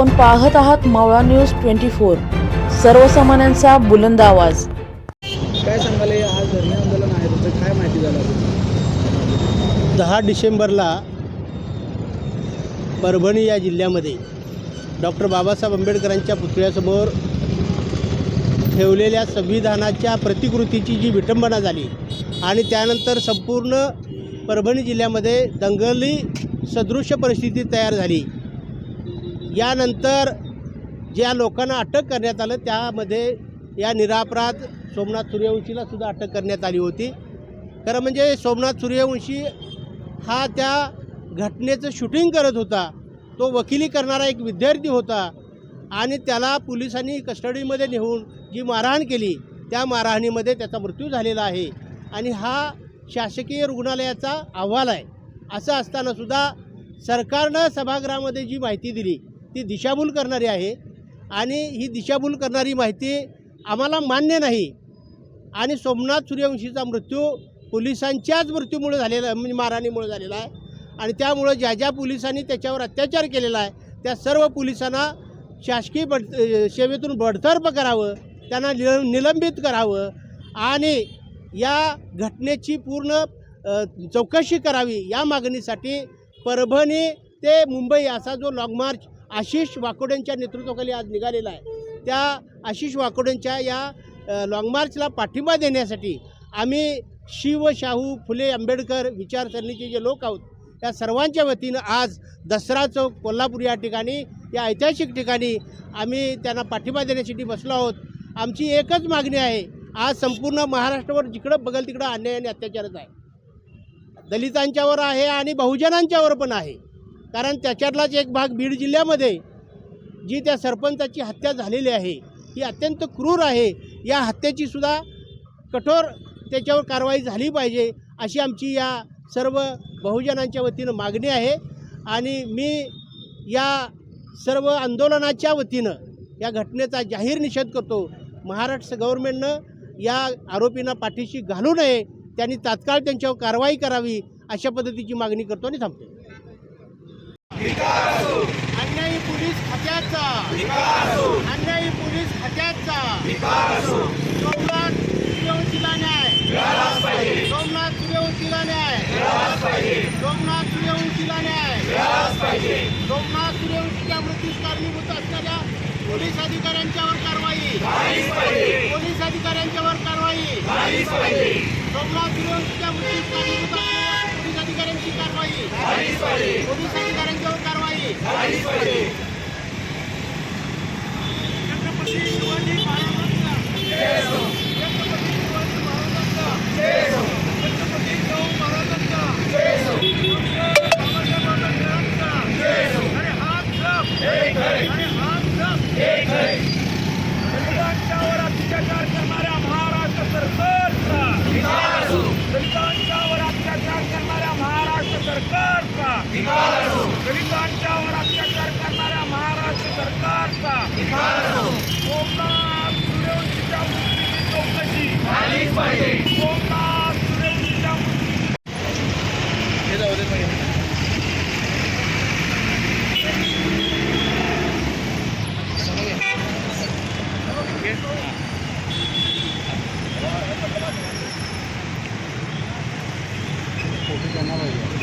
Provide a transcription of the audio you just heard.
आपण पाहत आहात मावळा न्यूज ट्वेंटी फोर. सर्वसामान्यांचा बुलंद आवाज. काय सांगाल हे आज धरणे आंदोलन आहे तुमचं? काय माहिती झालं? दहा डिसेंबरला परभणी या जिल्ह्यामध्ये डॉक्टर बाबासाहेब आंबेडकरांच्या पुतळ्यासमोर ठेवलेल्या संविधानाच्या प्रतिकृतीची जी विटंबना झाली आणि त्यानंतर संपूर्ण परभणी जिल्ह्यामध्ये दंगली सदृश्य परिस्थिती तयार झाली. यानंतर ज्या लोकांना अटक करण्यात आलं त्यामध्ये या निरापराध सोमनाथ सूर्यवंशीला सुद्धा अटक करण्यात आली होती. खरं म्हणजे सोमनाथ सूर्यवंशी हा त्या घटनेचं शूटिंग करत होता. तो वकिली करणारा एक विद्यार्थी होता आणि त्याला पोलिसांनी कस्टडीमध्ये नेऊन जी मारहाण केली त्या मारहाणीमध्ये त्याचा मृत्यू झालेला आहे आणि हा शासकीय रुग्णालयाचा अहवाल आहे. असं असतानासुद्धा सरकारनं सभागृहामध्ये जी माहिती दिली ती दिशाभूल करणारी आहे आणि ही दिशाभूल करणारी माहिती आम्हाला मान्य नाही. आणि सोमनाथ सूर्यवंशीचा मृत्यू पोलिसांच्याच मृत्यूमुळे झालेला म्हणजे मारहाणीमुळे झालेला आहे. आणि त्यामुळं ज्या ज्या पोलिसांनी त्याच्यावर अत्याचार केलेला आहे त्या सर्व पोलिसांना शासकीय बड सेवेतून बडतर्फ करावं त्यांना निल निलंबित करावं आणि या घटनेची पूर्ण चौकशी करावी या मागणीसाठी परभणी ते मुंबई असा जो लाँग मार्च आशिष वाकोडेंच्या नेतृत्वाखाली आज निघालेला आहे. त्या आशिष वाकोडेंच्या या अ, लाँग मार्चला पाठिंबा देण्यासाठी आम्ही शिव शाहू फुले आंबेडकर विचारसरणीचे जे लोक आहोत त्या सर्वांच्या वतीनं आज दसरा चौक कोल्हापूर या ठिकाणी या ऐतिहासिक ठिकाणी आम्ही त्यांना पाठिंबा देण्यासाठी बसलो आहोत. आमची एकच मागणी आहे आज संपूर्ण महाराष्ट्रावर जिकडं बघल तिकडं अन्याय आणि अत्याचारच आहे. दलितांच्यावर आहे आणि बहुजनांच्यावर पण आहे. कारण त्याच्यातलाच एक भाग बीड जिल्ह्यामध्ये जी त्या सरपंचाची हत्या झालेली आहे ही अत्यंत क्रूर आहे. या हत्येची सुद्धा कठोर त्याच्यावर कारवाई झाली पाहिजे अशी आमची या सर्व बहुजनांच्या वतीनं मागणी आहे. आणि मी या सर्व आंदोलनाच्या वतीनं या घटनेचा जाहीर निषेध करतो. महाराष्ट्र गव्हर्नमेंटनं या आरोपींना पाठीशी घालू नये त्यांनी तात्काळ त्यांच्यावर कारवाई करावी अशा पद्धतीची मागणी करतो आणि थांबतो. अन्यायी पोलीस खात्याचा. अन्यायी पोलीस खात्याचा. सोमनाथ सूर्यवंशीला न्याय. सोमनाथ सूर्यवंशीला न्याय. सोमनाथ सूर्यवंशीला न्याय. सोमनाथ सूर्यवंशीच्या मृत्यूस कारणीभूत असणाऱ्या पोलीस अधिकाऱ्यांच्यावर कारवाई. पोलीस अधिकाऱ्यांच्यावर कारवाई. सोमनाथ सूर्यवंशीच्या मृत्यूस कारणीभूत असणाऱ्या पोलीस अधिकाऱ्यांची कारवाई. दलितांच्यावर अत्याचार करणाऱ्या महाराष्ट्र सरकारचा. दलितांच्यावर अत्याचार करणाऱ्या महाराष्ट्र सरकारचा. सोमनाथ सूर्यवंशीच्या मृत्यूची चौकशी. झालीच पाहिजे सोमनाथ सूर्यवंशीच्या मृत्यू Thank. પોતે જણાવાઈ ગયા